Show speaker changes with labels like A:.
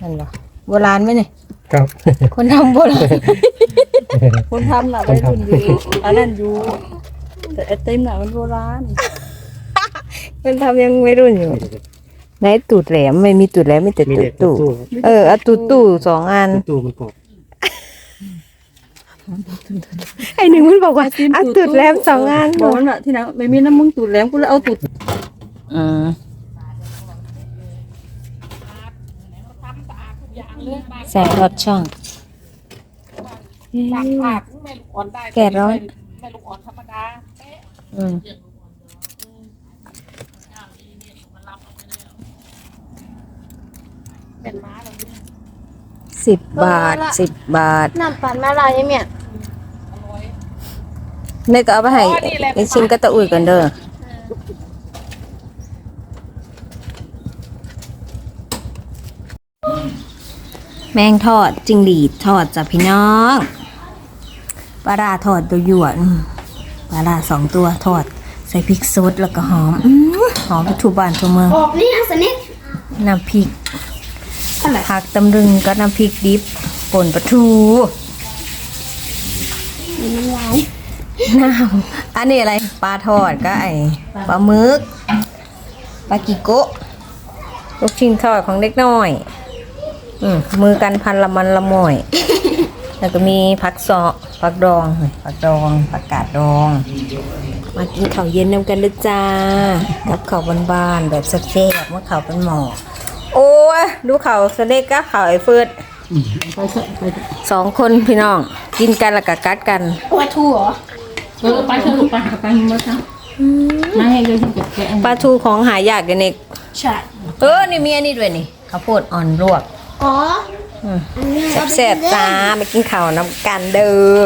A: นั่นบ่โบราณไหมเนี่ย
B: ครับ
A: คนทำโบราณ
C: คนทำน่ะไปรุ่นอยู่อันนั้นอยู่แต่ไอติมน่ะมันโบราณ
A: คนทำยังไม่รุ่นอยู่ไหนตูดแหลมไม่มีตูดแหลมมีแต่
B: มี
A: ตู
B: เด็
A: ด
B: ก
A: ตู้
B: ตู้
A: เออเอาตูดตู้สองอัน
B: ตู้มันกรอบ
A: ไอ้หนึ่งมันบอกว่าเอาตูดแหลมสองอัน
C: บอกมันว่าที่ไหนไม่มีน้ำมึงตูดแหลมกูเลยเอาตูด
A: อืม แสงรถช่อง
D: ตักผักแม่ลูกอ่อนได้
A: แก่ร้อย
D: แม่ลูกอ่อนธรรมดา
A: อืม
D: เป็นม้าเรา
A: สิบบาทสิบบาท
E: น้ำปั่นมาลายยังเมีย
A: นี่ก็เอาไปให้ไอ้ชิมก็ตะอุ่ยกันเด้อ แมงทอดจิงหรีดทอดจ้ะพี่น้องปลาร้าทอดตัวหยวนปลาร้าสองตัวทอด ใส่พริกสดแล้วก็หอมอื้อหอมไปทั่วบ้านทั่วเมือง
E: ออกนี่นะสนิท
A: น้ำพริกผักตำลึงก็น้ำพริกดิบป่นปลาทู
E: น้ำลาย
A: น้ำอันนี้อะไรปลาทอดก็ไอปลาหมึกปลากิโกะลูกชิ้นทอดของเด็กน้อย อืมมือกันพันละมันละม่อย แล้วก็มีผักเสาะผักดองผักดองผักกาดดอง มากินข้าวเย็นนำกันเลยจ้า กับข้าวบานๆแบบแซ่บๆเมื่อข้าวเป็นหมอโอ้ยดูข้าวสเล็กกับข้าวไอ้เฟิร์ดสองคนพี่น้อง กินกันแล้วก็กัดกัน
E: ปวดทั่วเหรอ
D: เออไปเถอะลูกไปหาไปมาซะไม่ให้เลยเก็บแกะ
A: ปลาทูของหายากกันเอก
E: ใช่
A: เออนี่มีอันนี้ด้วยนี่ข้าวโพดอ่อนลวก
E: อ๋อ
A: อืม
E: อันนี้
A: แซ่บๆจ้าไปกินข้าวน้ำกันเด้อ